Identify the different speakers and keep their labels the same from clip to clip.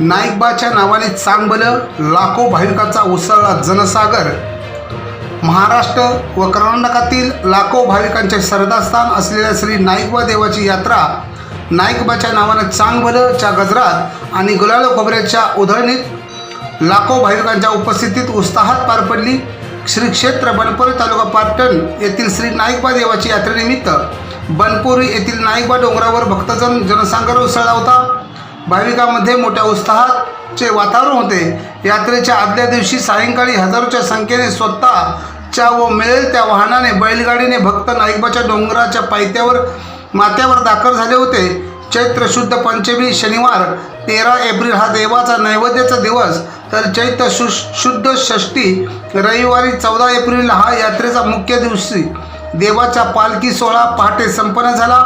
Speaker 1: नाईकबाच्या नावाने चांगबलं लाखो भाविकांचा उसळला जनसागर. महाराष्ट्र व कर्नाटकातील लाखो भाविकांचे श्रद्धास्थान असलेल्या श्री नाईकबा देवाची यात्रा नाईकबाच्या नावाने चांगबलच्या गजरात आणि गुलाल खोबऱ्याच्या उधळणीत लाखो भाविकांच्या उपस्थितीत उत्साहात पार पडली. श्री क्षेत्र बनपुरी तालुका पाटण येथील श्री नाईकबा देवाची यात्रेनिमित्त बनपुरी येथील नाईकबा डोंगरावर भक्तजन जनसागर उसळला होता. भाविकांमध्ये मोठ्या उत्साहाचे वातावरण होते. यात्रेच्या आदल्या दिवशी सायंकाळी हजारोच्या संख्येने स्वतःच्या व मिळेल त्या वाहनाने बैलगाडीने भक्त नाईकबाच्या डोंगराच्या पायथ्यावर माथ्यावर दाखल झाले होते. चैत्र शुद्ध पंचमी शनिवार तेरा एप्रिल हा देवाचा नैवेद्याचा दिवस. तर चैत्र शु शुद्ध षष्टी रविवारी चौदा एप्रिल हा यात्रेचा मुख्य दिवशी. देवाचा पालखी सोहळा पहाटे संपन्न झाला.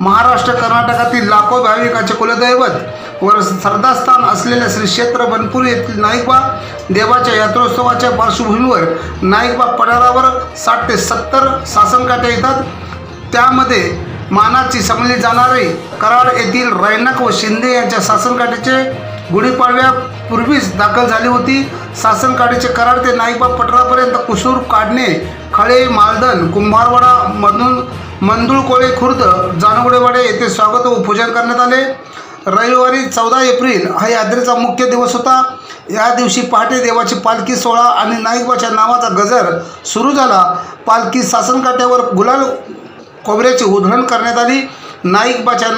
Speaker 1: महाराष्ट्र कर्नाटकातील लाखो भाविकांचे कुलदैवत व श्रद्धास्थान असलेल्या श्री क्षेत्र बनपूर येथील नाईकबा देवाच्या यात्रोत्सवाच्या पार्श्वभूमीवर नाईकबा पठारावर साठ ते सत्तर सासनकाठ्या येतात. त्यामध्ये मानाची समजली जाणारी कराड येथील रैनक व शिंदे यांच्या शासनकाठीचे गुढीपाडव्यापूर्वीच दाखल झाली होती. शासनकाठीचे कराड ते नाईकबा पठारापर्यंत कुसूर काढणे खळे मालदन कुंभारवाडा मधून मंदुळकोळे खुर्द जानगुडेवाडे येथे स्वागत व पूजन करण्यात आले. रविवारी चौदा एप्रिल हा यात्रेचा मुख्य दिवस होता. या दिवशी पहाटे देवाची पालखी सोहळा आणि नाईकबाच्या नावाचा गजर सुरू झाला. पालखी सासनकाठ्यावर गुलाल खोबऱ्याची उधळण करण्यात आली. नाईकबाच्या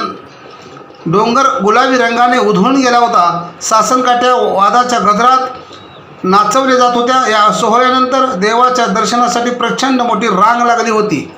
Speaker 1: डोंगर गुलाबी रंगाने उधळून गेला होता. सासनकाठ्या वादाच्या गजरात नाचवले जात होत्या. या सोहळ्यानंतर देवाच्या दर्शनासाठी प्रचंड मोठी रांग लागली होती.